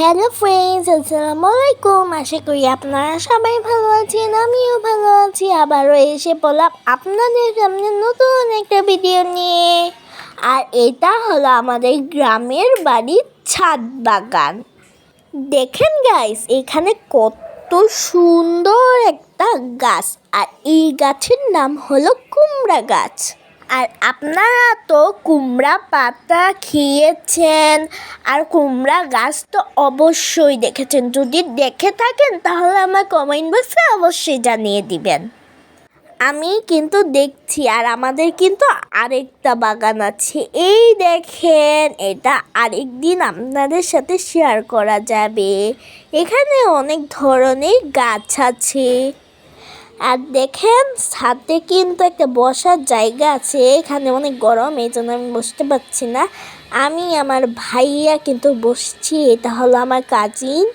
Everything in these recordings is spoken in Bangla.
হ্যালো ফ্রেন্ডস, আসসালামু আলাইকুম। আশা করি আপনারা সবাই ভালো আছেন, আমিও ভালো আছি। আবারও এসে পড়লাম আপনাদের সামনে নতুন একটা ভিডিও নিয়ে। আর এটা হলো আমাদের গ্রামের বাড়ির ছাদ বাগান। দেখেন গাইস এখানে কত সুন্দর একটা গাছ। আর এই গাছের নাম হলো কুমড়া গাছ। আর আপনারা তো কুমড়া পাতা খেয়েছেন, আর কুমড়া গাছ তো অবশ্যই দেখেছেন। যদি দেখে থাকেন, তাহলে আমার কমেন্ট বক্সে অবশ্যই জানিয়ে দিবেন। আমি কিন্তু দেখছি, আর আমাদের কিন্তু আরেকটা বাগান আছে। এই দেখেন, এটা আরেক দিন আপনাদের সাথে শেয়ার করা যাবে। এখানে অনেক ধরনের গাছ আছে। আর দেখেন, ছাদে কিন্তু একটা বসার জায়গা আছে। এখানে অনেক গরম এই জন্য আমি বসতে পারছি না। আমি আমার ভাইয়া কিন্তু বসছি, এটা হলো আমার কাজিন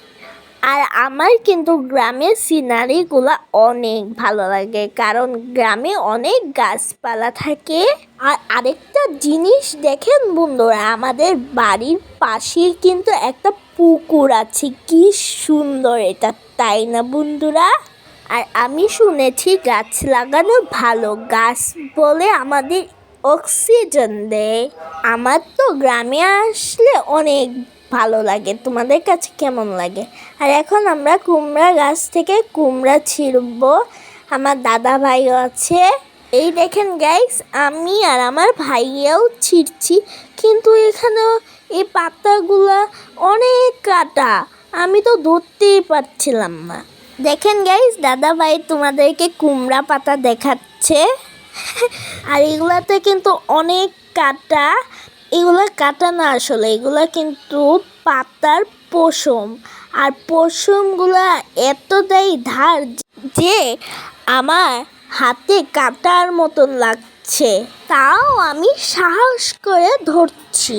আর আমার কিন্তু গ্রামের সিনারিগুলো অনেক ভালো লাগে, কারণ গ্রামে অনেক গাছপালা থাকে। আর আরেকটা জিনিস দেখেন বন্ধুরা, আমাদের বাড়ির পাশে কিন্তু একটা পুকুর আছে, কি সুন্দর এটা, তাই না বন্ধুরা? আর আমি শুনেছি গাছ লাগানো ভালো, গাছ বলে আমাদের অক্সিজেন দেয়। আমার তো গ্রামে আসলে অনেক ভালো লাগে, তোমাদের কাছে কেমন লাগে? আর এখন আমরা কুমড়া গাছ থেকে কুমড়া ছিঁড়ব। আমার দাদা ভাইও আছে। এই দেখেন গাইস আমি আর আমার ভাইয়াও ছিঁড়ছি, কিন্তু এখানেও এই পাতাগুলা অনেক কাটা। আমি তো ধরতেই পারছিলাম না। দেখেন গাইস দাদা ভাই তোমাদেরকে কুমড়া পাতা দেখাচ্ছে। আর এগুলাতে কিন্তু অনেক কাটা, এগুলা কাটা না আসলে, এগুলা কিন্তু পাতার পশম। আর পশমগুলা এতটাই ধার যে আমার হাতে কাটার মতন লাগছে তাও আমি সাহস করে ধরছি।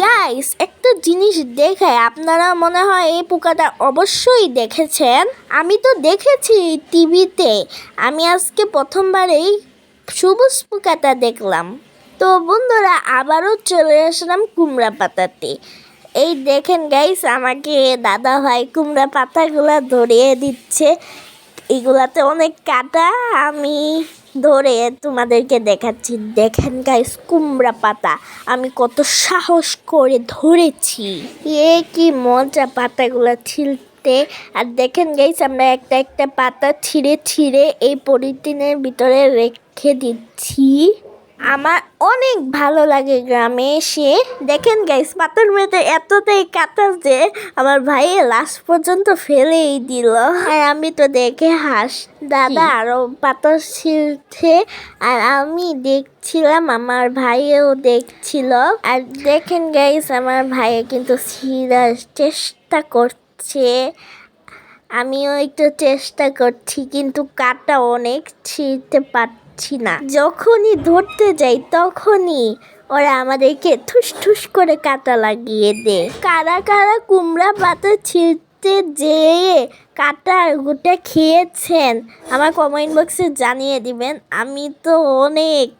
গাইস একটা জিনিস দেখায় আপনারা মনে হয় এই পোকাটা অবশ্যই দেখেছেন? আমি তো দেখেছি টিভিতে। আমি আজকে প্রথমবারেই সবুজ পোকাটা দেখলাম। তো বন্ধুরা, আবারও চলে আসলাম কুমড়া পাতাতে। এই দেখেন গাইস আমাকে দাদা ভাই কুমড়া পাতাগুলো ধরিয়ে দিচ্ছে। এগুলাতে অনেক কাটা, আমি ধরে তোমাদেরকে দেখাচ্ছি। দেখেন গাইস কুমড়া পাতা। আমি কত সাহস করে ধরেছি। এ কি মজা পাতাগুলো ছিলতে আর দেখেন গাইস আমরা একটা একটা পাতা ছিঁড়ে ছিঁড়ে এই পলিথিনের ভিতরে রেখে দিচ্ছি। আমার অনেক ভালো লাগে গ্রামে এসে। দেখেন গাইস পাতার মেয়েতে এতটাই কাটা যে আমার ভাই লাস্ট পর্যন্ত ফেলেই দিল। আর আমি তো দেখে হাস দাদা আরও পাতা ছিলছে আর আমি দেখছিলাম আমার ভাইও দেখছিল। আর দেখেন গাইস আমার ভাইয়ে কিন্তু ছিঁড়ার চেষ্টা করছে। আমিও একটু চেষ্টা করছি কিন্তু কাটা অনেক ছিঁড়তে পারছি না। যখনই ধরতে যাই, তখনই ওরা আমাদেরকে ঠুস ঠুস করে কাটা লাগিয়ে দে কারা কারা কুমড়া পাতা ছিঁড়তে যেয়ে কাটার গোটা খেয়েছেন আমার কমেন্ট বক্সে জানিয়ে দিবেন। আমি তো অনেক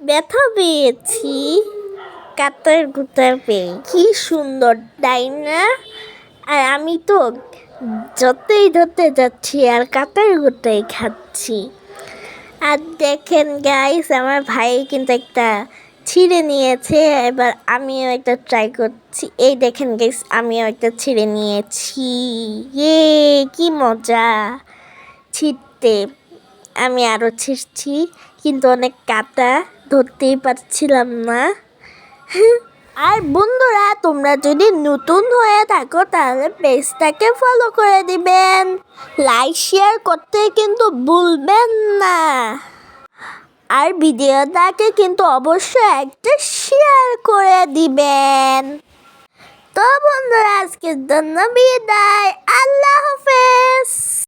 ব্যথা পেয়েছি কাতার গোটা পেয়ে। কি সুন্দর, তাই না? আর আমি তো যতই ধরতে যাচ্ছি আর কাটার গোটাই খাচ্ছি। আর দেখেন গাইস আমার ভাই কিন্তু একটা ছিঁড়ে নিয়েছে। এবার আমিও একটা ট্রাই করছি। এই দেখেন গাইস আমিও একটা ছিঁড়ে নিয়েছি। ইয়ে কি মজা। ছিঁড়তে আমি আরও ছিঁড়ছি, কিন্তু অনেক কাটা, ধরতেই পারছিলাম না। আর বন্ধুরা, তোমরা যদি নতুন হয়ে থাকো, তাহলে পেজটাকে ফলো করে দিবেন। লাইক শেয়ার করতে কিন্তু ভুলবেন না। আর ভিডিওটাকে কিন্তু অবশ্যই একটা শেয়ার করে দিবেন। তো বন্ধুরা, আজকের জন্য বিদায়। আল্লাহ হাফেজ।